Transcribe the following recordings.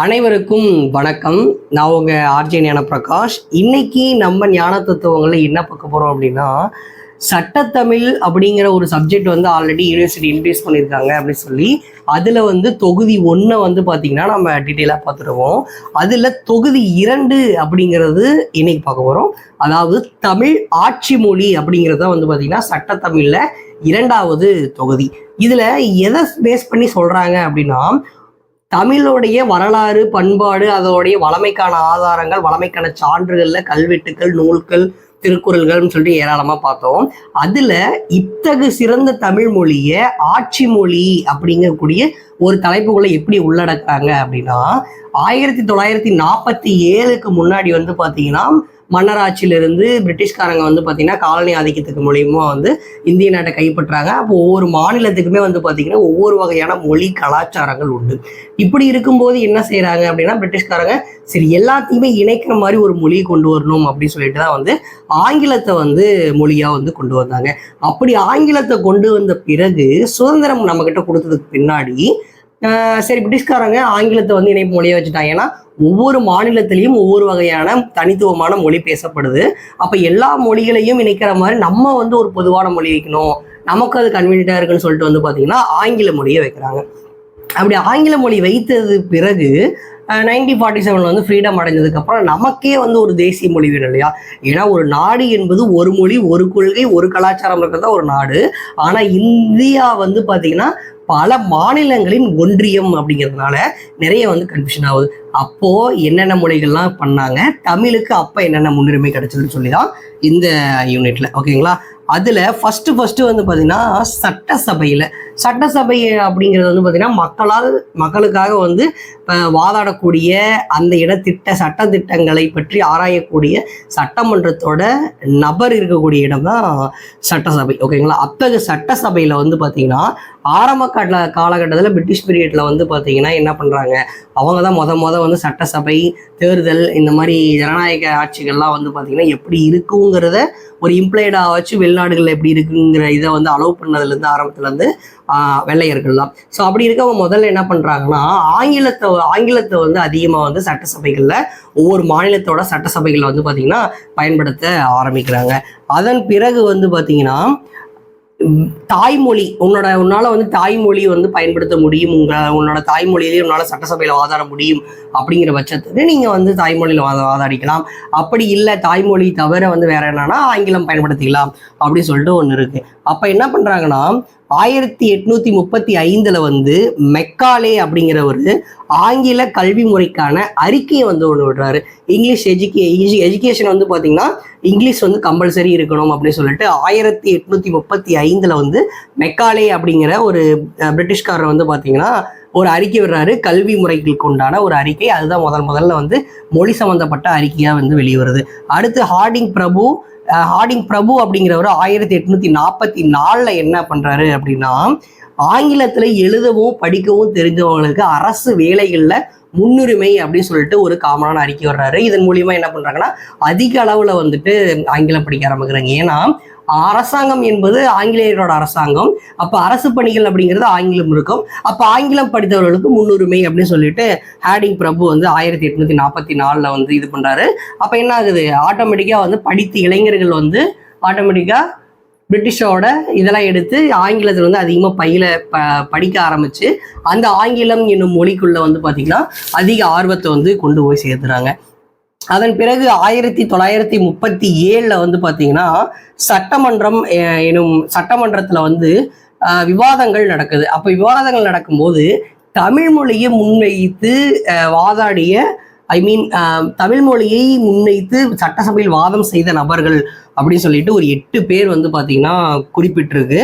அனைவருக்கும் வணக்கம். நான் உங்க ஆர்ஜே ஞான பிரகாஷ் இன்னைக்கு நம்ம ஞான தத்துவங்களில் என்ன பார்க்க போறோம் அப்படின்னா சட்டத்தமிழ் அப்படிங்கிற ஒரு சப்ஜெக்ட் வந்து ஆல்ரெடி யூனிவர்சிட்டி இன்ட்ரடியூஸ் பண்ணியிருக்காங்க அப்படின்னு சொல்லி அதில் வந்து தொகுதி ஒன்றை வந்து பார்த்தீங்கன்னா நம்ம டீட்டெயிலாக பார்த்துருவோம். அதில் தொகுதி இரண்டு அப்படிங்கிறது இன்னைக்கு பார்க்க போகிறோம் அதாவது தமிழ் ஆட்சி மொழி அப்படிங்கிறத வந்து பார்த்தீங்கன்னா சட்டத்தமிழில் இரண்டாவது தொகுதி. இதில் எதை பேஸ் பண்ணி சொல்கிறாங்க அப்படின்னா தமிழுடைய வரலாறு பண்பாடு அதோடைய வளமைக்கான ஆதாரங்கள் வளமைக்கான சான்றுகள்ல கல்வெட்டுக்கள் நூல்கள் திருக்குறள்கள்னு சொல்லிட்டு ஏராளமா பார்த்தோம். அதுல இத்தகு சிறந்த தமிழ் மொழியை ஆட்சி மொழி அப்படிங்கக்கூடிய ஒரு தலைப்புகளை எப்படி உள்ளடக்குறாங்க அப்படின்னா ஆயிரத்தி தொள்ளாயிரத்தி நாற்பத்தி ஏழுக்கு முன்னாடி வந்து பாத்தீங்கன்னா மன்னராட்சியிலிருந்து பிரிட்டிஷ்காரங்க வந்து பார்த்தீங்கன்னா காலனி ஆதிக்கத்துக்கு மூலியமா வந்து இந்திய நாட்டை கைப்பற்றாங்க அப்போ ஒவ்வொரு மாநிலத்துக்குமே வந்து பார்த்தீங்கன்னா ஒவ்வொரு வகையான மொழி கலாச்சாரங்கள் உண்டு. இப்படி இருக்கும்போது என்ன செய்கிறாங்க அப்படின்னா பிரிட்டிஷ்காரங்க சரி எல்லாத்தையுமே இணைக்கிற மாதிரி ஒரு மொழியை கொண்டு வரணும் அப்படின்னு சொல்லிட்டு தான் வந்து ஆங்கிலத்தை வந்து மொழியாக வந்து கொண்டு வந்தாங்க. அப்படி ஆங்கிலத்தை கொண்டு வந்த பிறகு சுதந்திரம் நம்மக்கிட்ட கொடுத்ததுக்கு பின்னாடி சரி பிரிட்டிஷ்காரங்க ஆங்கிலத்தை வந்து இணைப்பு மொழியை வச்சுட்டாங்க. ஏன்னா ஒவ்வொரு மாநிலத்திலையும் ஒவ்வொரு வகையான தனித்துவமான மொழி பேசப்படுது. அப்ப எல்லா மொழிகளையும் இணைக்கிற மாதிரி நம்ம வந்து ஒரு பொதுவான மொழி வைக்கணும். நமக்கு அது கன்வீனியண்டாக இருக்குன்னு சொல்லிட்டு வந்து பார்த்தீங்கன்னா ஆங்கில மொழியை வைக்கிறாங்க. அப்படி ஆங்கில மொழி வைத்தது பிறகு நைன்டீன் ஃபார்ட்டி செவனில் வந்து ஃப்ரீடம் அடைஞ்சதுக்கு அப்புறம் நமக்கே வந்து ஒரு தேசிய மொழி வேணும் இல்லையா? ஏன்னா ஒரு நாடு என்பது ஒரு மொழி ஒரு கொள்கை ஒரு கலாச்சாரம் இருக்கிறதா ஒரு நாடு. ஆனா இந்தியா வந்து பாத்தீங்கன்னா பல மாநிலங்களின் ஒன்றியம் அப்படிங்கிறதுனால நிறைய வந்து கன்ஃபியூஷன் ஆகுது. அப்போ என்னென்ன மொழிகள்லாம் பண்ணாங்க? தமிழுக்கு அப்போ என்னென்ன முன்னுரிமை கிடைச்சதுன்னு சொல்லி தான் இந்த யூனிட்ல ஓகேங்களா அதுல ஃபர்ஸ்ட் ஃபர்ஸ்ட் வந்து பார்த்தீங்கன்னா சட்டசபையில் சட்டசபை அப்படிங்கிறது வந்து பார்த்திங்கன்னா மக்களால் மக்களுக்காக வந்து வாதாடக்கூடிய அந்த இடத்திட்ட சட்ட திட்டங்களை பற்றி ஆராயக்கூடிய சட்டமன்றத்தோட நபர் இருக்கக்கூடிய இடம் தான் சட்டசபை ஓகேங்களா அத்தகைய சட்டசபையில் வந்து பார்த்திங்கன்னா ஆரம்ப கால காலகட்டத்தில் பிரிட்டிஷ் பீரியட்ல வந்து பார்த்தீங்கன்னா என்ன பண்ணுறாங்க அவங்க தான் மொத மொதல் வந்து சட்டசபை தேர்தல் இந்த மாதிரி ஜனநாயக ஆட்சிகள்லாம் வந்து பார்த்திங்கன்னா எப்படி இருக்குங்கிறத ஒரு இம்ப்ளைடா வச்சு வெளிநாடுகளில் எப்படி இருக்குங்கிற இதை வந்து அலோவ் பண்ணதுலேருந்து ஆரம்பத்துலேருந்து வெள்ளையர்கள்லாம். ஸோ அப்படி இருக்கவங்க முதல்ல என்ன பண்ணுறாங்கன்னா ஆங்கிலத்தை ஆங்கிலத்தை வந்து அதிகமாக வந்து சட்டசபைகளில் ஒவ்வொரு மாநிலத்தோட சட்டசபைகளில் வந்து பார்த்திங்கன்னா பயன்படுத்த ஆரம்பிக்கிறாங்க. அதன் பிறகு வந்து பார்த்திங்கன்னா தாய்மொழி உன்னோட உன்னால் வந்து தாய்மொழி வந்து பயன்படுத்த முடியும் உங்கள் உன்னோட தாய்மொழியிலேயே உன்னால் சட்டசபையில் வாதாட முடியும் அப்படிங்கிற பட்சத்துக்கு நீங்கள் வந்து தாய்மொழியில் வாத வாதாடிக்கலாம். அப்படி இல்லை தாய்மொழி தவிர வந்து வேற என்னன்னா ஆங்கிலம் பயன்படுத்திக்கலாம் அப்படின்னு சொல்லிட்டு ஒன்று இருக்குது அப்போ என்ன பண்ணுறாங்கன்னா ஆயிரத்தி எட்நூத்தி முப்பத்தி ஐந்துல வந்து மெக்காலே அப்படிங்கிற ஒரு ஆங்கில கல்வி முறைக்கான அறிக்கையை வந்து ஒன்று விடுறாரு. இங்கிலீஷ் எஜுகே எஜுகேஷன் வந்து பார்த்தீங்கன்னா இங்கிலீஷ் வந்து கம்பல்சரி இருக்கணும் அப்படின்னு சொல்லிட்டு ஆயிரத்தி எட்நூத்தி முப்பத்தி ஐந்துல வந்து மெக்காலே அப்படிங்கிற ஒரு பிரிட்டிஷ்காரர் வந்து பார்த்தீங்கன்னா ஒரு அறிக்கை விடுறாரு. கல்வி முறைகளுக்கு உண்டான ஒரு அறிக்கை. அதுதான் முதல் முதல்ல வந்து மொழி சம்பந்தப்பட்ட அறிக்கையா வந்து வெளிவருது. அடுத்து ஹார்டிங் பிரபு ஹார்டிங் பிரபு அப்படிங்கிறவர் ஆயிரத்தி எட்நூத்தி நாற்பத்தி நாலுல என்ன பண்றாரு அப்படின்னா ஆங்கிலத்துல எழுதவும் படிக்கவும் தெரிஞ்சவங்களுக்கு அரசு வேலைகளில் முன்னுரிமை அப்படின்னு சொல்லிட்டு ஒரு காமனான அறிக்கை வர்றாரு. இதன் மூலியமா என்ன பண்றாங்கன்னா அதிக அளவுல வந்துட்டு ஆங்கிலம் படிக்க ஆரம்பிக்கிறாங்க. ஏன்னா அரசாங்கம் என்பது ஆங்கிலேயரோட அரசாங்கம். அப்போ அரசு பணிகள் அப்படிங்கிறது ஆங்கிலம் இருக்கும். அப்போ ஆங்கிலம் படித்தவர்களுக்கு முன்னுரிமை அப்படின்னு சொல்லிட்டு ஹேடிங் பிரபு வந்து ஆயிரத்தி எட்நூத்தி நாற்பத்தி நாலில் வந்து இது பண்ணுறாரு அப்போ என்ன ஆகுது? ஆட்டோமேட்டிக்காக வந்து படித்த இளைஞர்கள் வந்து ஆட்டோமேட்டிக்காக பிரிட்டிஷோட இதெல்லாம் எடுத்து ஆங்கிலத்தில் வந்து அதிகமாக பயில ப படிக்க ஆரம்பிச்சு அந்த ஆங்கிலம் என்னும் மொழிக்குள்ள வந்து பார்த்தீங்கன்னா அதிக ஆர்வத்தை வந்து கொண்டு போய் சேர்த்துறாங்க. அதன் பிறகு ஆயிரத்தி தொள்ளாயிரத்தி முப்பத்தி ஏழில் வந்து பார்த்தீங்கன்னா சட்டமன்றம் எனும் சட்டமன்றத்தில் வந்து விவாதங்கள் நடக்குது. அப்போ விவாதங்கள் நடக்கும்போது தமிழ் மொழியை முன்வைத்து வாதாடிய ஐ மீன் தமிழ் மொழியை முன்வைத்து சட்டசபையில் வாதம் செய்த நபர்கள் அப்படின்னு சொல்லிட்டு ஒரு எட்டு பேர் வந்து பார்த்தீங்கன்னா குறிப்பிட்டிருக்கு.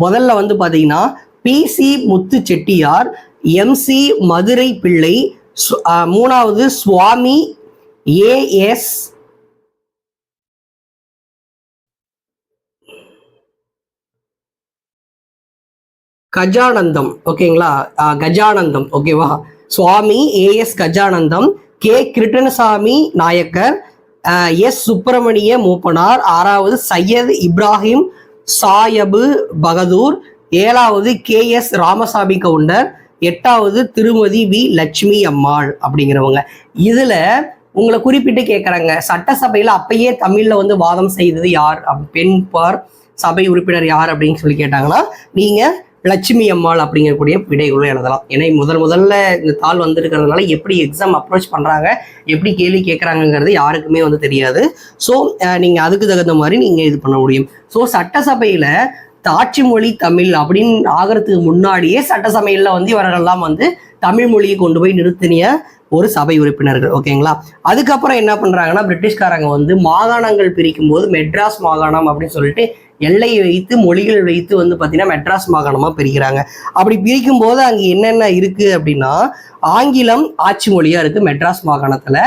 முதல்ல வந்து பார்த்தீங்கன்னா பிசி முத்து செட்டியார் எம்சி மதுரை பிள்ளை சு- மூணாவது சுவாமி ஏஎஸ் கஜானந்தம் ஓகேங்களா? கஜானந்தம் ஓகேவா? Swami as Gajanandam K Krishnasamy Nayakkar S Subramania Moopanar ஆறாவது சையத் இப்ராஹிம் சாயபு பகதூர் ஏழாவது கே எஸ் ராமசாமி கவுண்டர் எட்டாவது திருமதி வி லட்சுமி அம்மாள் அப்படிங்கிறவங்க. இதுல உங்களை குறிப்பிட்டு கேட்குறாங்க சட்டசபையில் அப்பயே தமிழில் வந்து வாதம் செய்தது யார்? பெண் பார் சபை உறுப்பினர் யார் அப்படின்னு சொல்லி கேட்டாங்கன்னா நீங்கள் லட்சுமி அம்மாள் அப்படிங்கக்கூடிய விடைகளும் எழுதலாம். ஏன்னா முதல் முதல்ல இந்த தாள் வந்திருக்கிறதுனால எப்படி எக்ஸாம் அப்ரோச் பண்ணுறாங்க எப்படி கேள்வி கேட்குறாங்கங்கிறது யாருக்குமே வந்து தெரியாது. ஸோ நீங்கள் அதுக்கு தகுந்த மாதிரி நீங்கள் இது பண்ண முடியும். ஸோ சட்டசபையில் தாட்சி மொழி தமிழ் அப்படின்னு ஆகிறதுக்கு முன்னாடியே சட்டசபையில் வந்து இவர்கள்லாம் வந்து தமிழ் மொழியை கொண்டு போய் நிறுத்தினிய ஒரு சபை உறுப்பினர்கள். ஓகேங்களா? அதுக்கப்புறம் என்ன பண்ணுறாங்கன்னா பிரிட்டிஷ்காரங்க வந்து மாகாணங்கள் பிரிக்கும் போது மெட்ராஸ் மாகாணம் அப்படின்னு சொல்லிட்டு எல்லையை வைத்து மொழிகள் வைத்து வந்து பார்த்தீங்கன்னா மெட்ராஸ் மாகாணமாக பிரிக்கிறாங்க. அப்படி பிரிக்கும் போது அங்கே என்னென்ன இருக்குது அப்படின்னா ஆங்கிலம் ஆட்சி மொழியாக இருக்குது மெட்ராஸ் மாகாணத்தில்.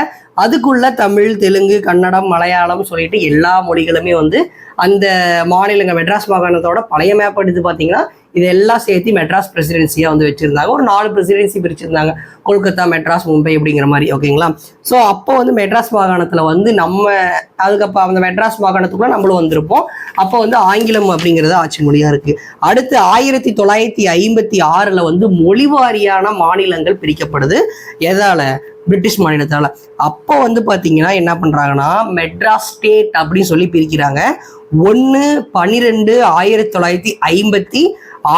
அதுக்குள்ள தமிழ் தெலுங்கு கன்னடம் மலையாளம் சொல்லிட்டு எல்லா மொழிகளுமே வந்து அந்த மாநிலங்கள் மெட்ராஸ் மாகாணத்தோட பழைய மேப் எடுத்து பார்த்தீங்கன்னா இதெல்லாம் சேர்த்து மெட்ராஸ் பிரசிடென்சியாக வந்து வச்சுருந்தாங்க. ஒரு நாலு பிரசிடென்சி பிரிச்சிருந்தாங்க. கொல்கத்தா மெட்ராஸ் மும்பை அப்படிங்கிற மாதிரி ஓகேங்களா ஸோ அப்போ வந்து மெட்ராஸ் மாகாணத்தில் வந்து நம்ம அதுக்கப்புறம் அந்த மெட்ராஸ் மாகாணத்துக்குள்ள நம்மளும் வந்திருப்போம். அப்போ வந்து ஆங்கிலம் அப்படிங்கிறது ஆட்சி மொழியாக இருக்குது அடுத்து ஆயிரத்தி தொள்ளாயிரத்தி ஐம்பத்தி ஆறில் வந்து மொழிவாரியான மாநிலங்கள் பிரிக்கப்படுது. எதால்? பிரிட்டிஷ் மாநிலத்தால். அப்போ வந்து பார்த்தீங்கன்னா என்ன பண்ணுறாங்கன்னா மெட்ராஸ் ஸ்டேட் அப்படின்னு சொல்லி பிரிக்கிறாங்க. ஒன்று பன்னிரெண்டு ஆயிரத்தி தொள்ளாயிரத்தி ஐம்பத்தி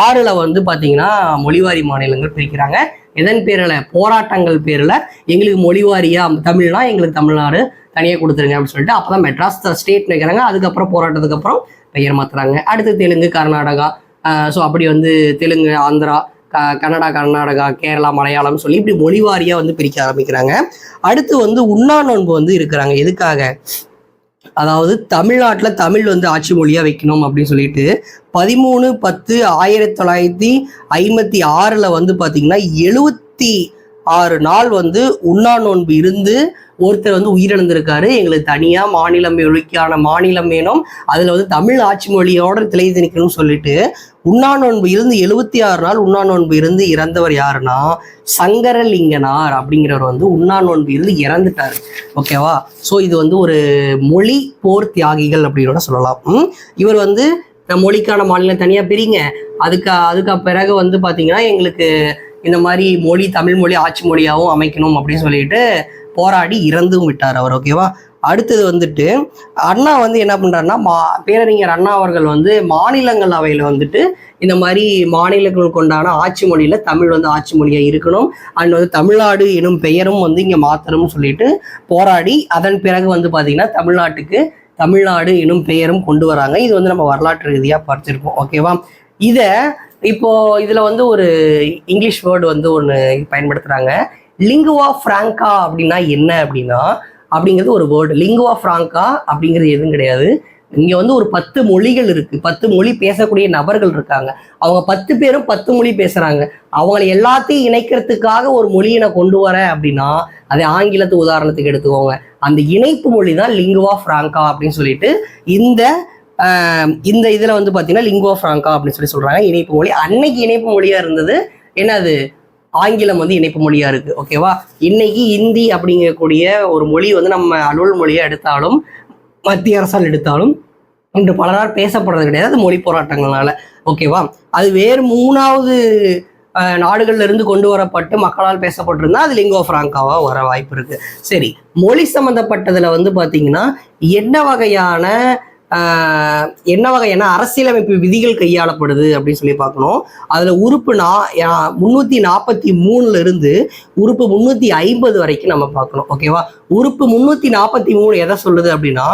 ஆறில் வந்து பார்த்தீங்கன்னா மொழிவாரி மாநிலங்கள் பிரிக்கிறாங்க. எதன் பேரில்? போராட்டங்கள் பேரில். எங்களுக்கு மொழிவாரியா? தமிழ்னா எங்களுக்கு தமிழ்நாடு தனியாக கொடுத்துருங்க அப்படின்னு சொல்லிட்டு அப்போ தான் மெட்ராஸ் ஸ்டேட் வைக்கிறாங்க அதுக்கப்புறம் போராட்டத்துக்கு அப்புறம் பெயர் மாற்றுறாங்க அடுத்து தெலுங்கு கர்நாடகா ஸோ அப்படி வந்து தெலுங்கு ஆந்திரா கன்னடா கர்நாடகா கேரளா மலையாளம் சொல்லி இப்படி மொழி வாரியாக வந்து பிரிக்க ஆரம்பிக்கிறாங்க. அடுத்து வந்து உண்ணா நோன்பு வந்து இருக்கிறாங்க. எதுக்காக? அதாவது தமிழ்நாட்டில் தமிழ் வந்து ஆட்சி மொழியாக வைக்கணும் அப்படின்னு சொல்லிட்டு பதிமூணு பத்து ஆயிரத்தி தொள்ளாயிரத்தி ஐம்பத்தி ஆறில் வந்து பார்த்தீங்கன்னா எழுபத்தி ஆறு நாள் வந்து உண்ணா நோன்பு இருந்து ஒருத்தர் வந்து உயிரிழந்திருக்காரு. எங்களுக்கு தனியாக மாநிலம் ஒழிக்கான மாநிலம் வேணும். அதில் வந்து தமிழ் ஆட்சி மொழியோட திளைத்து நிற்கணும்னு சொல்லிட்டு உண்ணா நோன்பு இருந்து எழுபத்தி ஆறு நாள் உண்ணா நோன்பு இருந்து இறந்தவர் யாருன்னா சங்கரலிங்கனார் அப்படிங்கிறவர் வந்து உண்ணா நோன்பு இருந்து இறந்துட்டார். ஓகேவா ஸோ இது வந்து ஒரு மொழி போர் தியாகிகள் அப்படின்னு கூட சொல்லலாம். இவர் வந்து மொழிக்கான மாநிலம் தனியாக பிரிங்க. அதுக்கு அதுக்கு பிறகு வந்து பார்த்தீங்கன்னா எங்களுக்கு இந்த மாதிரி மொழி தமிழ் மொழி ஆட்சி மொழியாகவும் அமைக்கணும் அப்படின்னு சொல்லிட்டு போராடி இறந்தும் விட்டார் அவர் ஓகேவா அடுத்தது வந்துட்டு அண்ணா வந்து என்ன பண்ணுறாருன்னா மா பேரறிஞர் அண்ணா அவர்கள் வந்து மாநிலங்கள் அவையில் வந்துட்டு இந்த மாதிரி மாநிலங்களுக்கு உண்டான ஆட்சி மொழியில் தமிழ் வந்து ஆட்சி மொழியாக இருக்கணும். அண்ட் வந்து தமிழ்நாடு எனும் பெயரும் வந்து இங்கே மாத்தணும்னு சொல்லிட்டு போராடி அதன் பிறகு வந்து பார்த்திங்கன்னா தமிழ்நாட்டுக்கு தமிழ்நாடு எனும் பெயரும் கொண்டு வராங்க. இது வந்து நம்ம வரலாற்று ரீதியாக படிச்சிருப்போம் ஓகேவா இதை இப்போ இதுல வந்து ஒரு இங்கிலீஷ் வேர்டு வந்து ஒன்று பயன்படுத்துறாங்க. லிங்குவா ஃப்ராங்கா அப்படின்னா என்ன அப்படின்னா அப்படிங்கிறது ஒரு வேர்டு. லிங்குவா ஃப்ராங்கா அப்படிங்கிறது எதுவும் கிடையாது. இங்கே வந்து ஒரு பத்து மொழிகள் இருக்கு. பத்து மொழி பேசக்கூடிய நபர்கள் இருக்காங்க. அவங்க பத்து பேரும் பத்து மொழி பேசுறாங்க. அவங்களை எல்லாத்தையும் இணைக்கிறதுக்காக ஒரு மொழியை நான் கொண்டு வரேன் அப்படின்னா அதை ஆங்கிலத்து உதாரணத்துக்கு எடுத்துக்கோங்க. அந்த இணைப்பு மொழி தான் லிங்குவா ஃப்ராங்கா அப்படின்னு சொல்லிட்டு இந்த இந்த இதில் வந்து பார்த்தீங்கன்னா லிங்கோ ஃப்ராங்கா அப்படின்னு சொல்லி சொல்கிறாங்க இணைப்பு மொழி. அன்னைக்கு இணைப்பு மொழியாக இருந்தது. என்னது? ஆங்கிலம் வந்து இணைப்பு மொழியாக இருக்குது ஓகேவா இன்னைக்கு ஹிந்தி அப்படிங்கக்கூடிய ஒரு மொழி வந்து நம்ம அலுவல் மொழியாக எடுத்தாலும் மத்திய அரசால் எடுத்தாலும் இன்று பலரால் பேசப்படுறது கிடையாது. அது மொழி போராட்டங்களால ஓகேவா அது வேறு மூணாவது நாடுகள்ல இருந்து கொண்டு வரப்பட்டு மக்களால் பேசப்பட்டிருந்தா அது லிங்கோ ஃப்ராங்காவா வர வாய்ப்பு இருக்கு. சரி மொழி சம்பந்தப்பட்டதுல வந்து பாத்தீங்கன்னா என்ன வகையான என்ன வகையான அரசியலமைப்பு விதிகள் கையாளப்படுது அப்படின்னு சொல்லி பார்க்கணும். அதில் உறுப்பு நா முந்நூற்றி நாற்பத்தி மூணுல இருந்து உறுப்பு முந்நூற்றி ஐம்பது வரைக்கும் நம்ம பார்க்கணும். ஓகேவா உறுப்பு முந்நூற்றி நாற்பத்தி மூணு எதை சொல்லுது அப்படின்னா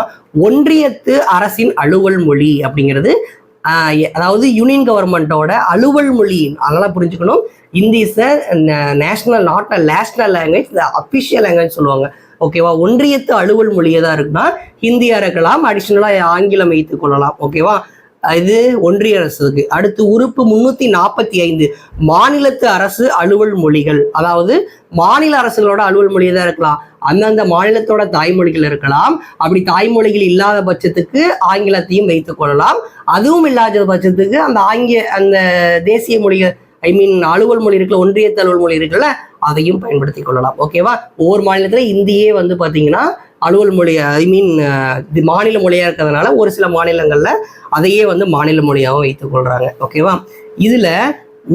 ஒன்றியத்து அரசின் அலுவல் மொழி அப்படிங்கிறது அதாவது யூனியன் கவர்மெண்ட்டோட அலுவல் மொழி அதெல்லாம் புரிஞ்சுக்கணும். Hindi is national not a national language official language சொல்லுவாங்க. ஓகேவா ஒன்றியத்து அலுவல் மொழியை தான் இருக்குன்னா ஹிந்தியாக இருக்கலாம் அடிஷ்னலாக ஆங்கிலம் வைத்துக் கொள்ளலாம். ஓகேவா இது ஒன்றிய அரசுக்கு. அடுத்து உறுப்பு முன்னூத்தி நாற்பத்தி ஐந்து. மாநிலத்து அரசு அலுவல் மொழிகள். அதாவது மாநில அரசுகளோட அலுவல் மொழியை தான் இருக்கலாம். அந்தந்த மாநிலத்தோட தாய்மொழிகள் இருக்கலாம். அப்படி தாய்மொழிகள் இல்லாத பட்சத்துக்கு ஆங்கிலத்தையும் வைத்துக் கொள்ளலாம். அதுவும் இல்லாத பட்சத்துக்கு அந்த ஆங்கில அந்த தேசிய மொழிகள் ஐ மீன் அலுவல் மொழி இருக்குல்ல ஒன்றியத்து அலுவல் மொழி இருக்குல்ல அதையும் பயன்படுத்தி கொள்ளலாம். ஓகேவா ஒவ்வொரு மாநிலத்துல இந்தியே வந்து பாத்தீங்கன்னா அலுவல் மொழி ஐ மீன் இது மாநில மொழியா இருக்கிறதுனால ஒரு சில மாநிலங்கள்ல அதையே வந்து மாநில மொழியாகவும் வைத்துக் கொள்றாங்க. ஓகேவா இதுல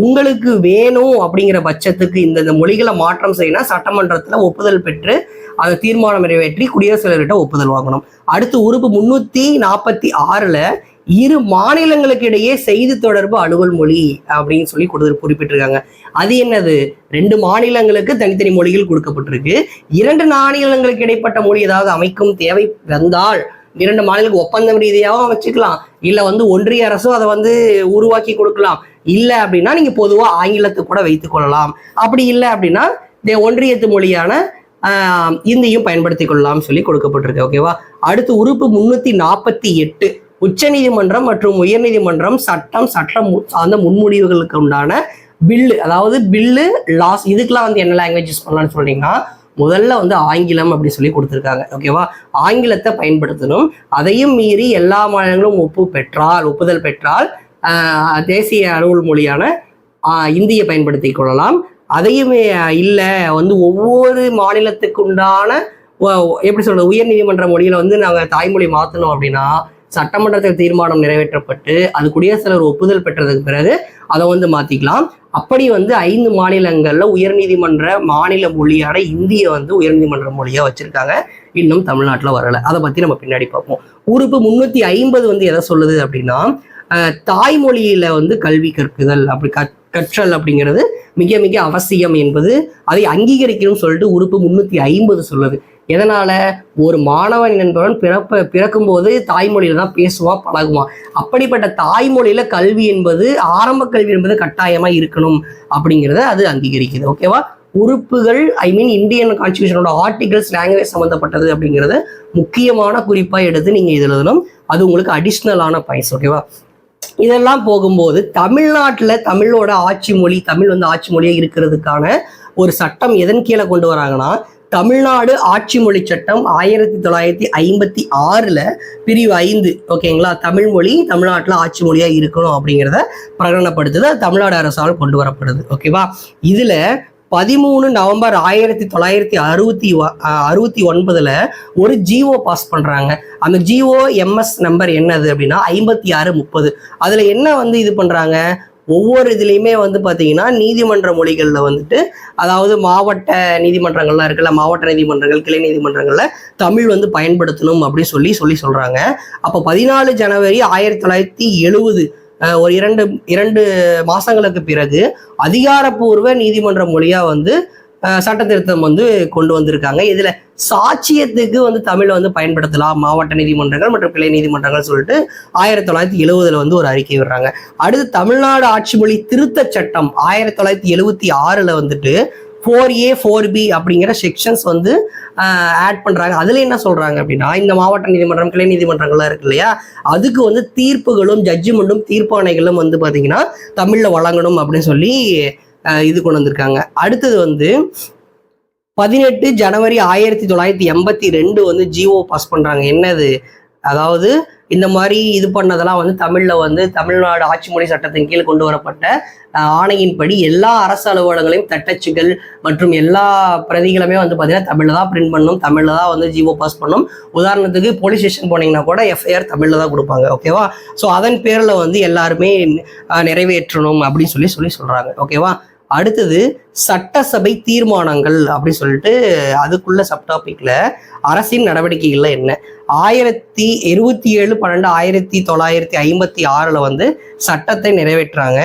உங்களுக்கு வேணும் அப்படிங்கிற பட்சத்துக்கு இந்த இந்த மொழிகளை மாற்றம் செய்யணும் சட்டமன்றத்துல ஒப்புதல் பெற்று அதை தீர்மானம் நிறைவேற்றி குடியரசுத் தலைவர்கிட்ட ஒப்புதல் வாங்கணும். அடுத்து உறுப்பு முன்னூத்தி நாற்பத்தி ஆறுல இரு மாநிலங்களுக்கு இடையே செய்தி தொடர்பு அலுவல் மொழி அப்படின்னு சொல்லி கொடுத்து குறிப்பிட்டிருக்காங்க. அது என்னது? ரெண்டு மாநிலங்களுக்கு தனித்தனி மொழிகள் கொடுக்கப்பட்டிருக்கு. இரண்டு மாநிலங்களுக்கு இடைப்பட்ட மொழி ஏதாவது அமைக்கும் தேவை வந்தால் இரண்டு மாநிலங்களுக்கு ஒப்பந்தம் ரீதியாகவும் அமைச்சுக்கலாம். இல்ல வந்து ஒன்றிய அரசும் அதை வந்து உருவாக்கி கொடுக்கலாம். இல்ல அப்படின்னா நீங்க பொதுவா ஆங்கிலத்தை கூட வைத்துக் கொள்ளலாம். அப்படி இல்லை அப்படின்னா ஒன்றியத்து மொழியான இந்தியும் பயன்படுத்திக் கொள்ளலாம் சொல்லி கொடுக்கப்பட்டிருக்கு. ஓகேவா? அடுத்து உறுப்பு முன்னூத்தி நாற்பத்தி எட்டு. உச்சநீதிமன்றம் மற்றும் உயர்நீதிமன்றம் சட்டம் சட்டம் சார்ந்த முன்முடிவுகளுக்கு உண்டான பில்லு அதாவது பில்லு லாஸ் இதுக்கெல்லாம் வந்து என்ன லாங்குவேஜ் யூஸ் பண்ணலாம்னு சொல்றீங்கன்னா முதல்ல வந்து ஆங்கிலம் அப்படி சொல்லி கொடுத்துருக்காங்க. ஓகேவா ஆங்கிலத்தை பயன்படுத்தணும். அதையும் மீறி எல்லா மாநிலங்களும் ஒப்பு பெற்றால் ஒப்புதல் பெற்றால் தேசிய அலுவல் மொழியான இந்தியை பயன்படுத்திக் கொள்ளலாம். அதையுமே இல்லை வந்து ஒவ்வொரு மாநிலத்துக்கு உண்டான எப்படி சொல்றது உயர் நீதிமன்ற மொழியில வந்து நாங்கள் தாய்மொழி மாற்றணும் அப்படின்னா சட்டமன்றத்தில் தீர்மானம் நிறைவேற்றப்பட்டு அது குடியரசுத் தலைவர் ஒப்புதல் பெற்றதுக்கு பிறகு அதை வந்து மாத்திக்கலாம். அப்படி வந்து ஐந்து மாநிலங்கள்ல உயர்நீதிமன்ற மாநில மொழியான இந்திய வந்து உயர்நீதிமன்ற மொழியா வச்சிருக்காங்க. இன்னும் தமிழ்நாட்டில் வரல. அதை பத்தி நம்ம பின்னாடி பார்ப்போம். உறுப்பு முன்னூத்தி ஐம்பது வந்து எதை சொல்லுது அப்படின்னா தாய்மொழியில் தாய்மொழியில வந்து கல்வி கற்குதல் அப்படி கற்- கற்றல் அப்படிங்கிறது மிக மிக அவசியம் என்பது அதை அங்கீகரிக்கணும்னு சொல்லிட்டு உறுப்பு முன்னூத்தி ஐம்பது சொல்லுது. எதனால? ஒரு மாணவன் என்பவன் பிறப்ப பிறக்கும்போது தாய்மொழியில தான் பேசுவான் பழகுவான் அப்படிப்பட்ட தாய்மொழியில கல்வி என்பது ஆரம்ப கல்வி என்பது கட்டாயமா இருக்கணும் அப்படிங்கிறத அது அங்கீகரிக்குது. ஓகேவா உறுப்புகள் ஐ மீன் இந்தியன் கான்ஸ்டியூஷனோட ஆர்டிகல்ஸ் லாங்குவேஜ் சம்மந்தப்பட்டது அப்படிங்கிறத முக்கியமான குறிப்பாக எடுத்து நீங்கள் இது எழுதணும். அது உங்களுக்கு அடிஷ்னலான பாயிண்ட்ஸ் ஓகேவா இதெல்லாம் போகும்போது தமிழ்நாட்டில் தமிழோட ஆட்சி மொழி தமிழ் வந்து ஆட்சி மொழியாக இருக்கிறதுக்கான ஒரு சட்டம் எதன் கீழே கொண்டு வராங்கன்னா தமிழ்நாடு ஆட்சி மொழி சட்டம் ஆயிரத்தி தொள்ளாயிரத்தி ஐம்பத்தி ஆறுல பிரிவு ஐந்து ஓகேங்களா தமிழ் மொழி தமிழ்நாட்டில் ஆட்சி மொழியா இருக்கணும் அப்படிங்கிறத பிரகடனப்படுத்துது. தமிழ்நாடு அரசால் கொண்டு வரப்படுது ஓகேவா இதுல பதிமூணு நவம்பர் ஆயிரத்தி தொள்ளாயிரத்தி அறுபத்தி அறுபத்தி ஒன்பதுல ஒரு ஜிஓ பாஸ் பண்றாங்க. அந்த ஜிஓ எம்எஸ் நம்பர் என்னது அப்படின்னா ஐம்பத்தி ஆறு முப்பது. அதுல என்ன வந்து இது பண்றாங்க? ஒவ்வொரு இதுலேயுமே வந்து பார்த்தீங்கன்னா நீதிமன்ற மொழிகளில் வந்துட்டு அதாவது மாவட்ட நீதிமன்றங்கள்லாம் இருக்குல்ல மாவட்ட நீதிமன்றங்கள் கிளை நீதிமன்றங்களில் தமிழ் வந்து பயன்படுத்தணும் அப்படின்னு சொல்லி சொல்லி சொல்கிறாங்க அப்போ பதினாலு ஜனவரி ஆயிரத்தி தொள்ளாயிரத்தி எழுபது ஒரு இரண்டு இரண்டு மாதங்களுக்கு பிறகு அதிகாரப்பூர்வ நீதிமன்ற மொழியாக வந்து சட்ட திருத்தம் வந்து கொண்டு வந்திருக்காங்க. இதுல சாட்சியத்துக்கு வந்து தமிழை வந்து பயன்படுத்தலாம். மாவட்ட நீதிமன்றங்கள் மற்றும் கிளை நீதிமன்றங்கள் சொல்லிட்டு ஆயிரத்தி தொள்ளாயிரத்தி எழுபதுல வந்து ஒரு அறிக்கை விடுறாங்க. அடுத்து தமிழ்நாடு ஆட்சி மொழி திருத்த சட்டம் ஆயிரத்தி தொள்ளாயிரத்தி எழுவத்தி ஆறுல வந்துட்டு ஃபோர் ஏ ஃபோர் பி அப்படிங்கிற செக்ஷன்ஸ் வந்து ஆட் பண்ணுறாங்க அதில் என்ன சொல்கிறாங்க அப்படின்னா இந்த மாவட்ட நீதிமன்றம் கிளை நீதிமன்றங்கள்லாம் இருக்கு இல்லையா? அதுக்கு வந்து தீர்ப்புகளும் ஜட்ஜ்மெண்ட்டும் தீர்ப்பாணைகளும் வந்து பார்த்தீங்கன்னா தமிழில் வழங்கணும் அப்படின்னு சொல்லி இது கொண்டு வந்திருக்காங்க. அடுத்தது வந்து பதினெட்டு ஜனவரி ஆயிரத்தி தொள்ளாயிரத்தி எண்பத்தி ரெண்டு வந்து ஜிஓ பாஸ் பண்ணுறாங்க என்னது? அதாவது இந்த மாதிரி இது பண்ணதெல்லாம் வந்து தமிழில் வந்து தமிழ்நாடு ஆட்சி மொழி சட்டத்தின் கீழ் கொண்டு வரப்பட்ட ஆணையின்படி எல்லா அரசு அலுவலகங்களையும் தட்டச்சுகள் மற்றும் எல்லா பிரதிகளுமே வந்து பார்த்தீங்கன்னா தமிழில் தான் பிரிண்ட் பண்ணணும் தமிழில் தான் வந்து ஜிஓ பாஸ் பண்ணணும் உதாரணத்துக்கு போலீஸ் ஸ்டேஷன் போனீங்கன்னா கூட எஃப்ஐஆர் தமிழில் தான் கொடுப்பாங்க. ஓகேவா ஸோ அதன் பேரில் வந்து எல்லாருமே நிறைவேற்றணும் அப்படின்னு சொல்லி சொல்லி சொல்கிறாங்க ஓகேவா அடுத்தது சட்டசபை தீர்மானங்கள் அப்படின்னு சொல்லிட்டு அதுக்குள்ள சப்டாபிக்ல அரசின் நடவடிக்கைகள்ல என்ன? ஆயிரத்தி இருபத்தி ஏழு பன்னெண்டு ஆயிரத்தி தொள்ளாயிரத்தி ஐம்பத்தி ஆறுல வந்து சட்டத்தை நிறைவேற்றுறாங்க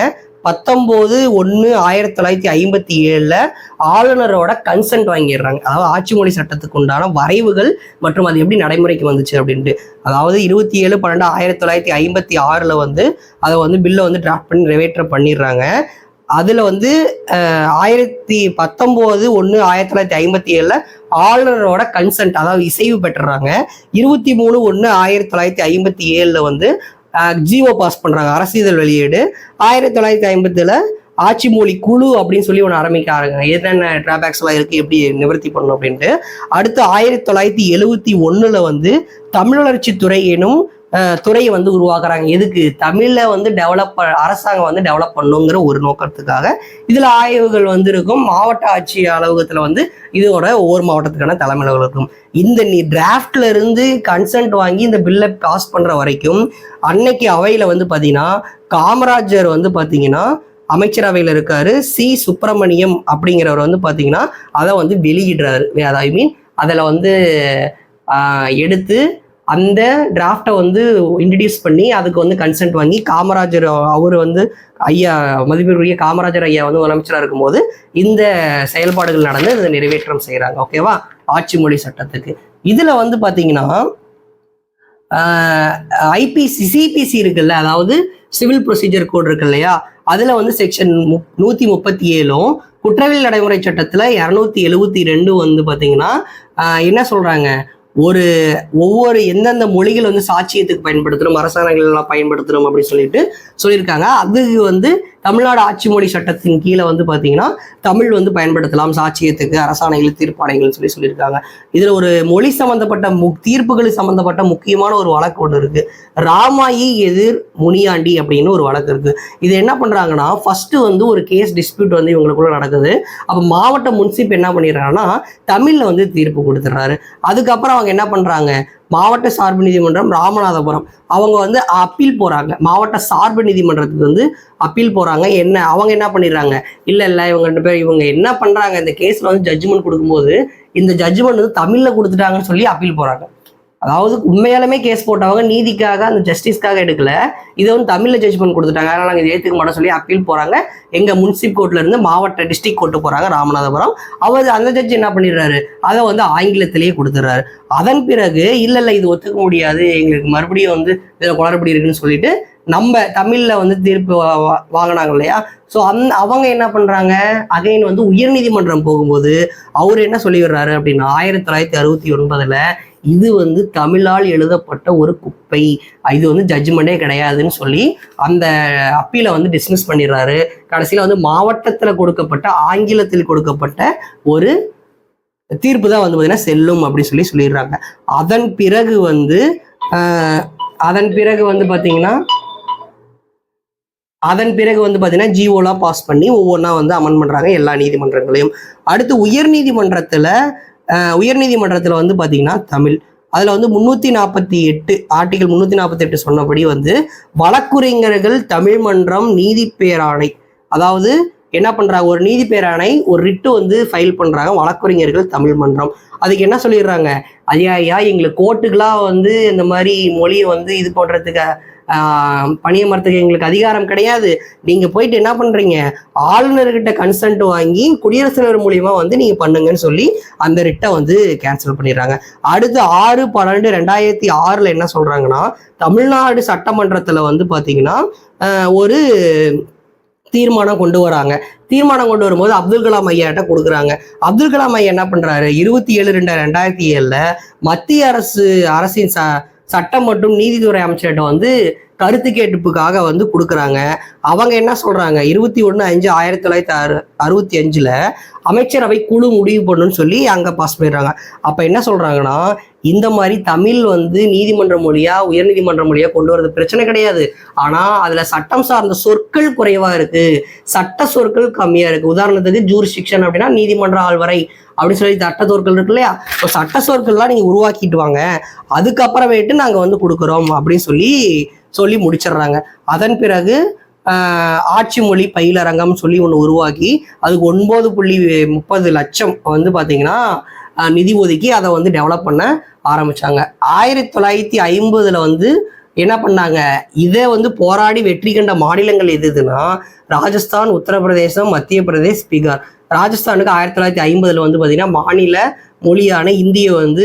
பத்தொம்போது ஒன்று ஆயிரத்தி தொள்ளாயிரத்தி ஐம்பத்தி ஏழில் ஆளுநரோட கன்சென்ட் வாங்கிடுறாங்க. அதாவது ஆட்சி மொழி சட்டத்துக்கு உண்டான வரைவுகள் மற்றும் அது எப்படி நடைமுறைக்கு வந்துச்சு அப்படின்ட்டு. அதாவது இருபத்தி ஏழு பன்னெண்டு ஆயிரத்தி தொள்ளாயிரத்தி ஐம்பத்தி ஆறில் வந்து அதை வந்து பில்லை வந்து டிராஃப்ட் பண்ணி நிறைவேற்ற பண்ணிடுறாங்க. அதில் வந்து ஆயிரத்தி பத்தொம்போது ஒன்று ஆயிரத்தி தொள்ளாயிரத்தி ஐம்பத்தி ஏழில் ஆளுநரோட கன்சென்ட் அதாவது இசைவு பெற்றுறாங்க. இருபத்தி மூணு ஒன்று ஆயிரத்தி தொள்ளாயிரத்தி ஐம்பத்தி ஏழில் வந்து ஜிஓ பாஸ் பண்ணுறாங்க அரசிதழ் வெளியீடு. ஆயிரத்தி தொள்ளாயிரத்தி ஐம்பத்தில் ஆட்சி மொழி குழு அப்படின்னு சொல்லி ஒன்று ஆரம்பிக்கிறாங்க. என்னென்ன டிராபேக்ஸ் எல்லாம் இருக்கு எப்படி நிவர்த்தி பண்ணணும் அப்படின்ட்டு. அடுத்து ஆயிரத்தி தொள்ளாயிரத்தி எழுவத்தி ஒன்றில் வந்து தமிழ் வளர்ச்சித்துறை எனும் துறையை வந்து உருவாக்குறாங்க. எதுக்கு? தமிழை வந்து டெவலப் அரசாங்கம் வந்து டெவலப் பண்ணுங்கிற ஒரு நோக்கத்துக்காக இதில் ஆய்வுகள் வந்து இருக்கும் மாவட்ட ஆட்சி அலுவலகத்தில் வந்து இதோட ஒவ்வொரு மாவட்டத்துக்கான தலைமை இருக்கும். இந்த நீ டிராஃப்ட்ல இருந்து கன்சென்ட் வாங்கி இந்த பில்லை பாஸ் பண்ற வரைக்கும் அன்னைக்கு அவையில வந்து பார்த்தீங்கன்னா காமராஜர் வந்து பார்த்தீங்கன்னா அமைச்சரவையில் இருக்காரு. சி. சுப்பிரமணியம் அப்படிங்கிறவர் வந்து பார்த்தீங்கன்னா அதை வந்து வெளியிடுறாரு. ஐ மீன் அதில் வந்து எடுத்து அந்த டிராஃப்டை வந்து இன்ட்ரடியூஸ் பண்ணி அதுக்கு வந்து கன்சென்ட் வாங்கி காமராஜர் அவர் வந்து ஐயா மதிப்பிற்குரிய காமராஜர் ஐயா வந்து முதலமைச்சராக இருக்கும்போது இந்த செயல்பாடுகள் நடந்து இதை நிறைவேற்றம் செய்கிறாங்க ஓகேவா ஆட்சி மொழி சட்டத்துக்கு. இதில் வந்து பார்த்தீங்கன்னா ஐபிசி சிபிசி இருக்குல்ல அதாவது சிவில் ப்ரொசீஜர் கோட் இருக்கு இல்லையா? அதில் வந்து செக்ஷன் நூற்றி முப்பத்தி ஏழும் குற்றவியல் நடைமுறை சட்டத்தில் இரநூத்தி எழுவத்தி ரெண்டு வந்து பார்த்தீங்கன்னா என்ன சொல்கிறாங்க ஒரு ஒவ்வொரு எந்தெந்த மொழிகள் வந்து சாட்சியத்துக்கு பயன்படுத்தணும் அரசாங்கங்கள்லாம் எல்லாம் பயன்படுத்தணும் அப்படின்னு சொல்லிட்டு சொல்லியிருக்காங்க. அதுக்கு வந்து தமிழ்நாடு ஆட்சி மொழி சட்டத்தின் கீழே வந்து பார்த்தீங்கன்னா தமிழ் வந்து பயன்படுத்தலாம் சாட்சியத்துக்கு அரசாணைகள் தீர்ப்பாணைகள் சொல்லி சொல்லியிருக்காங்க. இதில் ஒரு மொழி சம்மந்தப்பட்ட மு தீர்ப்புகள் சம்மந்தப்பட்ட முக்கியமான ஒரு வழக்கு ஒன்று இருக்குது ராமாயி எதிர் முனியாண்டி அப்படின்னு ஒரு வழக்கு இருக்கு. இது என்ன பண்றாங்கன்னா ஃபர்ஸ்ட் வந்து ஒரு கேஸ் டிஸ்பியூட் வந்து இவங்களுக்குள்ள நடக்குது. அப்ப மாவட்ட முன்சிப் என்ன பண்ணிடுறாங்கன்னா தமிழ்ல வந்து தீர்ப்பு கொடுத்துட்றாரு. அதுக்கப்புறம் அவங்க என்ன பண்றாங்க? மாவட்ட சார்பு நீதிமன்றம் ராமநாதபுரம். அவங்க வந்து அப்பீல் போறாங்க. மாவட்ட சார்பு நீதிமன்றத்துக்கு வந்து அப்பீல் போறாங்க. என்ன? அவங்க என்ன பண்ணிடுறாங்க? இல்ல இல்ல இவங்க ரெண்டு பேர் இவங்க என்ன பண்றாங்க? இந்த கேஸ்ல வந்து ஜட்ஜ்மெண்ட் கொடுக்கும்போது இந்த ஜட்ஜ்மெண்ட் வந்து தமிழ்ல கொடுத்துட்டாங்கன்னு சொல்லி அப்பீல் போறாங்க. அதாவது உண்மையாலுமே கேஸ் போட்டவங்க நீதிக்காக அந்த ஜஸ்டிஸ்க்காக எடுக்கல. இதை வந்து தமிழ்ல ஜட்ஜ்மெண்ட் கொடுத்துட்டாங்க. அதனால நாங்கள் ஏற்றுக்க மாட்டோம் சொல்லி அப்பீல் போறாங்க. எங்க முன்சிப் கோர்ட்ல இருந்து மாவட்ட டிஸ்ட்ரிக்ட் கோர்ட்டு போறாங்க ராமநாதபுரம். அவர் அந்த ஜட்ஜ் என்ன பண்ணிடுறாரு? அதை வந்து ஆங்கிலத்திலேயே கொடுத்துட்றாரு. அதன் பிறகு இல்ல இல்ல இது ஒத்துக்க முடியாது. எங்களுக்கு மறுபடியும் வந்து இதுல குளறுபடி இருக்குன்னு சொல்லிட்டு நம்ம தமிழ்ல வந்து தீர்ப்பு வாங்கினாங்க இல்லையா? ஸோ அந் அவங்க என்ன பண்றாங்க? அகைன் வந்து உயர்நீதிமன்றம் போகும்போது அவர் என்ன சொல்லிடுறாரு அப்படின்னா ஆயிரத்தி தொள்ளாயிரத்தி அறுபத்தி ஒன்பதுல இது வந்து தமிழால் எழுதப்பட்ட ஒரு குப்பை. இது வந்து ஜட்ஜ்மெண்டே கிடையாதுன்னு சொல்லி அந்த அப்பீலை வந்து டிஸ்மிஸ் பண்ணிடுறாரு. கடைசியில் வந்து மாவட்டத்தில் கொடுக்கப்பட்ட ஆங்கிலத்தில் கொடுக்கப்பட்ட ஒரு தீர்ப்பு தான் வந்து பார்த்தீங்கன்னா செல்லும் அப்படின்னு சொல்லி சொல்லிடுறாங்க. அதன் பிறகு வந்து அதன் பிறகு வந்து பார்த்தீங்கன்னா அதன் பிறகு வந்து பார்த்தீங்கன்னா ஜிஓலாம் பாஸ் பண்ணி ஒவ்வொன்றா வந்து அமன் பண்ணுறாங்க எல்லா நீதிமன்றங்களையும். அடுத்து உயர் நீதிமன்றத்தில் உயர்நீதிமன்றத்தில் வந்து பார்த்தீங்கன்னா தமிழ். அதில் வந்து முந்நூற்றி நாற்பத்தி எட்டு ஆர்டிகல் முந்நூற்றி நாற்பத்தி எட்டு சொன்னபடி வந்து வழக்குரைஞர்கள் தமிழ் மன்றம் நீதி பேராணை. அதாவது என்ன பண்ணுறாங்க ஒரு நீதி பேராணை ஒரு ரிட்டு வந்து ஃபைல் பண்ணுறாங்க வழக்குரைஞர்கள் தமிழ் மன்றம். அதுக்கு என்ன சொல்லிடுறாங்க? ஐயா ஐயா எங்களுக்கு கோர்ட்டுக்கெல்லாம் வந்து இந்த மாதிரி மொழியை வந்து இது பண்ணுறதுக்கு பணியமர்த்துக்கு எங்களுக்கு அதிகாரம் கிடையாது. நீங்க போயிட்டு என்ன பண்றீங்க? ஆளுநர்கிட்ட கன்சென்ட் வாங்கி குடியரசுத் தலைவர் மூலியமா வந்து நீங்க பண்ணுங்கன்னு சொல்லி அந்த ரிட்டை வந்து கேன்சல் பண்ணிடுறாங்க. அடுத்து ஆறு பன்னெண்டு ரெண்டாயிரத்தி ஆறுல என்ன சொல்றாங்கன்னா தமிழ்நாடு சட்டமன்றத்துல வந்து பாத்தீங்கன்னா ஒரு தீர்மானம் கொண்டு வராங்க. தீர்மானம் கொண்டு வரும்போது அப்துல் கலாம் ஐயாட்ட கொடுக்குறாங்க. அப்துல் கலாம் ஐயா என்ன பண்றாரு? இருபத்தி ஏழு ரெண்டு ரெண்டாயிரத்தி ஏழுல மத்திய அரசு அரசின் ச சட்டம் மற்றும் நீதித்துறை அமைச்சர்கிட்ட வந்து கருத்து கேட்புக்காக வந்து கொடுக்குறாங்க. அவங்க என்ன சொல்றாங்க? இருபத்தி ஒன்று அஞ்சு ஆயிரத்தி தொள்ளாயிரத்தி அறு அறுபத்தி அஞ்சில் அமைச்சரவை குழு முடிவு பண்ணுன்னு சொல்லி அங்கே பாஸ் பண்ணிடுறாங்க. அப்போ என்ன சொல்றாங்கன்னா இந்த மாதிரி தமிழ் வந்து நீதிமன்ற மொழியா உயர்நீதிமன்ற மொழியா கொண்டு வரது பிரச்சனை கிடையாது. ஆனா அதுல சட்டம் சார்ந்த சொற்கள் குறைவா இருக்கு. சட்ட சொற்கள் கம்மியா இருக்கு. உதாரணத்துக்கு ஜூரிஸ்டிக்ஷன் அப்படின்னா நீதிமன்ற ஆள்வரை அப்படின்னு சொல்லி சட்ட சொற்கள் இருக்கு இல்லையா? இப்போ சட்ட சொற்கள்லாம் நீங்க உருவாக்கிட்டு வாங்க. அதுக்கப்புறமேட்டு நாங்க வந்து கொடுக்குறோம் அப்படின்னு சொல்லி சொல்லி முடிச்சிடுறாங்க. அதன் பிறகு ஆட்சி மொழி பயிலரங்கம் சொல்லி ஒன்று உருவாக்கி அதுக்கு ஒன்பது புள்ளி முப்பது லட்சம் வந்து பார்த்தீங்கன்னா நிதி ஒதுக்கி அதை வந்து டெவலப் பண்ண ஆரம்பிச்சாங்க. ஆயிரத்தி தொள்ளாயிரத்தி ஐம்பதில் வந்து என்ன பண்ணாங்க? இதை வந்து போராடி வெற்றி கண்ட மாநிலங்கள் எது எதுனா ராஜஸ்தான் உத்தரப்பிரதேசம் மத்திய பிரதேஷ் பீகார். ராஜஸ்தானுக்கு ஆயிரத்தி தொள்ளாயிரத்தி ஐம்பதுல வந்து பார்த்தீங்கன்னா மாநில மொழியான இந்தியை வந்து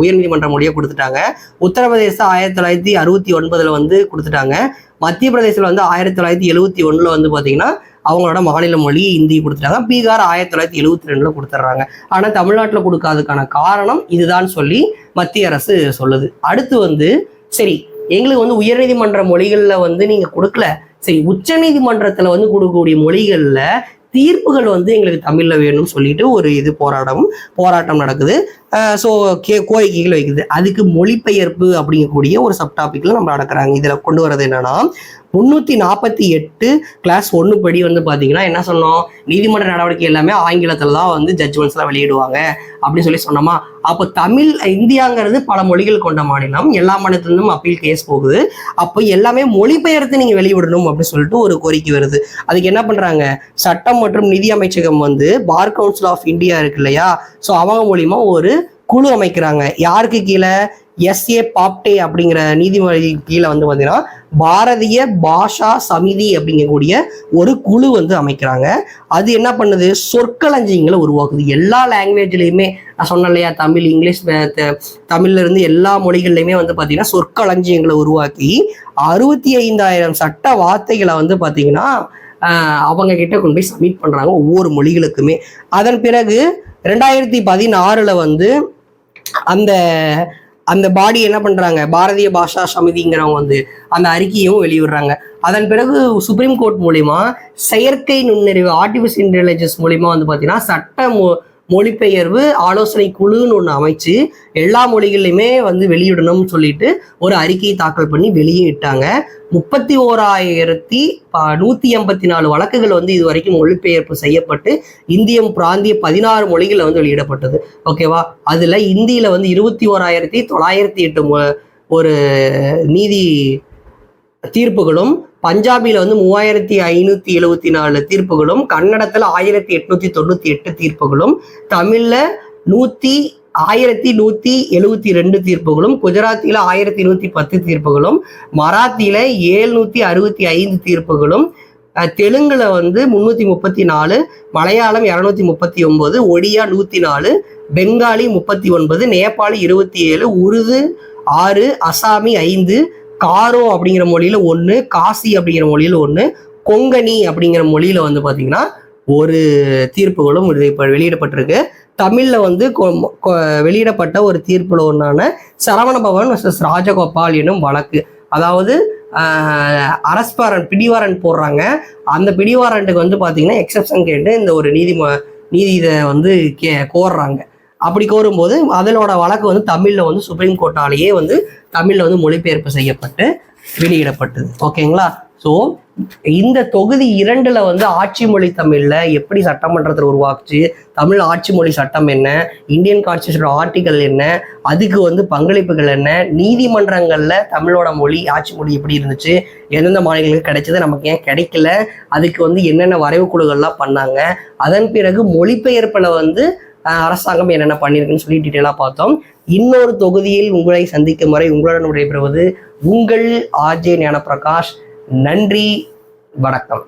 உயர்நீதிமன்ற மொழியை கொடுத்துட்டாங்க. உத்தரப்பிரதேசம் ஆயிரத்தி தொள்ளாயிரத்தி அறுபத்தி ஒன்பதுல வந்து கொடுத்துட்டாங்க. மத்திய பிரதேசத்தில் வந்து ஆயிரத்தி தொள்ளாயிரத்தி எழுபத்தி ஒன்றில் வந்து பார்த்தீங்கன்னா அவங்களோட மாநில மொழி இந்தி கொடுத்துட்டாங்க. பீகார் ஆயிரத்தி தொள்ளாயிரத்தி எழுபத்தி ரெண்டில் கொடுத்துட்றாங்க ஆனால் தமிழ்நாட்டில் கொடுக்காததுக்கான காரணம் இதுதான் சொல்லி மத்திய அரசு சொல்லுது. அடுத்து வந்து சரி எங்களுக்கு வந்து உயர்நீதிமன்ற மொழிகளில் வந்து நீங்கள் கொடுக்கல. சரி உச்சநீதிமன்றத்தில் வந்து கொடுக்கக்கூடிய மொழிகளில் தீர்ப்புகள் வந்து எங்களுக்கு தமிழ்ல வேணும்னு சொல்லிட்டு ஒரு இது போராட்டம் போராட்டம் நடக்குது. ஸோ கே கோரிக்கைகள் வைக்குது அதுக்கு மொழிபெயர்ப்பு அப்படிங்கக்கூடிய ஒரு சப் நம்ம நடக்கிறாங்க. இதில் கொண்டு வரது என்னன்னா முந்நூற்றி நாற்பத்தி எட்டு கிளாஸ் ஒன்று படி வந்து பார்த்தீங்கன்னா என்ன சொன்னோம்? நீதிமன்ற நடவடிக்கை எல்லாமே ஆங்கிலத்தில் தான் வந்து ஜட்ஜ்மெண்ட்ஸ்லாம் வெளியிடுவாங்க அப்படின்னு சொல்லி சொன்னோமா? அப்போ தமிழ் இந்தியாங்கிறது பல மொழிகள் கொண்ட மாநிலம். எல்லா மாநிலத்திலிருந்தும் அப்பீல் கேஸ் போகுது. அப்போ எல்லாமே மொழிபெயர்த்து நீங்கள் வெளிவிடணும் அப்படின்னு சொல்லிட்டு ஒரு கோரிக்கை வருது. அதுக்கு என்ன பண்ணுறாங்க சட்டம் மற்றும் நிதி அமைச்சகம் வந்து பார் கவுன்சில் ஆஃப் இந்தியா இருக்கு இல்லையா? ஸோ அவங்க மூலியமா ஒரு குழு அமைக்கிறாங்க. யாருக்கு கீழே? எஸ்ஏ பாப்டே அப்படிங்கிற நீதிமன்ற கீழே வந்து பார்த்தீங்கன்னா பாரதிய பாஷா சமிதி அப்படிங்கக்கூடிய ஒரு குழு வந்து அமைக்கிறாங்க. அது என்ன பண்ணுது? சொற்களஞ்சியங்களை உருவாக்குது. எல்லா லாங்குவேஜ்லேயுமே நான் சொன்னேன் இல்லையா தமிழ் இங்கிலீஷ் தமிழ்ல இருந்து எல்லா மொழிகள்லையுமே வந்து பார்த்தீங்கன்னா சொற்களஞ்சியங்களை உருவாக்கி அறுபத்தி ஐந்தாயிரம் சட்ட வார்த்தைகளை வந்து பார்த்தீங்கன்னா அவங்க கிட்ட கொண்டு போய் சப்மிட் பண்ணுறாங்க ஒவ்வொரு மொழிகளுக்குமே. அதன் பிறகு ரெண்டாயிரத்தி பதினாறுல வந்து அந்த அந்த பாடி என்ன பண்றாங்க? பாரதிய பாஷா சமிதிங்கிறவங்க வந்து அந்த அறிக்கையும் வெளியிடுறாங்க. அதன் பிறகு சுப்ரீம் கோர்ட் மூலிமா செயற்கை நுண்ணறிவு ஆர்டிஃபிஷியல் இன்டெலிஜென்ஸ் மூலிமா வந்து பார்த்தீங்கன்னா சட்ட மொழிபெயர்வு ஆலோசனை குழுன்னு ஒன்று அமைச்சு எல்லா மொழிகள்லையுமே வந்து வெளியிடணும்னு சொல்லிட்டு ஒரு அறிக்கையை தாக்கல் பண்ணி வெளியே இட்டாங்க முப்பத்தி ஓராயிரத்தி நூற்றி எண்பத்தி நாலு வழக்குகள் வந்து இது வரைக்கும் மொழிபெயர்ப்பு செய்யப்பட்டு இந்தியம் பிராந்திய பதினாறு மொழிகளில் வந்து வெளியிடப்பட்டது. ஓகேவா? அதில் இந்தியில் வந்து இருபத்தி ஓராயிரத்தி தொள்ளாயிரத்தி எட்டு மொ- ஒரு நீதி தீர்ப்புகளும் பஞ்சாபில வந்து மூவாயிரத்தி ஐநூற்றி எழுபத்தி நாலு தீர்ப்புகளும் கன்னடத்தில் ஆயிரத்தி எட்நூத்தி தொண்ணூற்றி எட்டு தீர்ப்புகளும் தமிழில் நூற்றி ஆயிரத்தி நூற்றி எழுபத்தி ரெண்டு தீர்ப்புகளும் குஜராத்தியில் ஆயிரத்தி நூற்றி பத்து தீர்ப்புகளும் மராத்தியில் ஏழ்நூற்றி அறுபத்தி ஐந்து தீர்ப்புகளும் தெலுங்குல வந்து முந்நூற்றி முப்பத்தி நாலு மலையாளம் இரநூத்தி முப்பத்தி ஒன்பது ஒடியா நூற்றி நாலு பெங்காலி முப்பத்தி ஒன்பது நேபாளி இருபத்தி ஏழு உருது ஆறு அசாமி ஐந்து காரோ அப்படிங்கிற மொழியில் ஒன்று காசி அப்படிங்கிற மொழியில் ஒன்று கொங்கணி அப்படிங்கிற மொழியில் வந்து பார்த்தீங்கன்னா ஒரு தீர்ப்புகளும் இது இப்போ வெளியிடப்பட்டிருக்கு. தமிழில் வந்து கொ- வெளியிடப்பட்ட ஒரு தீர்ப்பில் ஒன்றான சரவண பவன் vs ராஜகோபால் எனும் வழக்கு. அதாவது அரஸ்பாரன் பிடிவாரன் பிடிவாரண்ட் போடுறாங்க. அந்த பிடிவாரண்ட்டுக்கு வந்து பார்த்தீங்கன்னா எக்ஸப்ஷன் கேட்டு இந்த ஒரு நீதி நீதி இதை வந்து கே கோர்றாங்க. அப்படி கோரும்போது அதனோட வழக்கு வந்து தமிழில் வந்து சுப்ரீம் கோர்ட்டாலேயே வந்து தமிழில் வந்து மொழிபெயர்ப்பு செய்யப்பட்டு வெளியிடப்பட்டது. ஓகேங்களா ஸோ இந்த தொகுதி இரண்டில் வந்து ஆட்சி மொழி தமிழில் எப்படி சட்டமன்றத்தில் உருவாக்குச்சு? தமிழ் ஆட்சி மொழி சட்டம் என்ன? இந்தியன் கான்ஸ்டியூஷன் ஆர்டிகல் என்ன? அதுக்கு வந்து பங்களிப்புகள் என்ன? நீதிமன்றங்களில் தமிழோட மொழி ஆட்சி மொழி எப்படி இருந்துச்சு? எந்தெந்த மாநிலங்களுக்கு கிடைச்சது? நமக்கு ஏன் கிடைக்கல? அதுக்கு வந்து என்னென்ன வரைவு குழுக்கள்லாம் பண்ணாங்க? அதன் பிறகு மொழிபெயர்ப்பில் வந்து அரசாங்கம் என்னென்ன பண்ணியிருக்குன்னு சொல்லி டீட்டெயிலாக பார்த்தோம். இன்னொரு தொகுதியில் உங்களை சந்திக்கும் வரை உங்களுடன் விடைபெறுவது உங்கள் ஆர்ஜே ஞானப்பிரகாஷ். நன்றி வணக்கம்.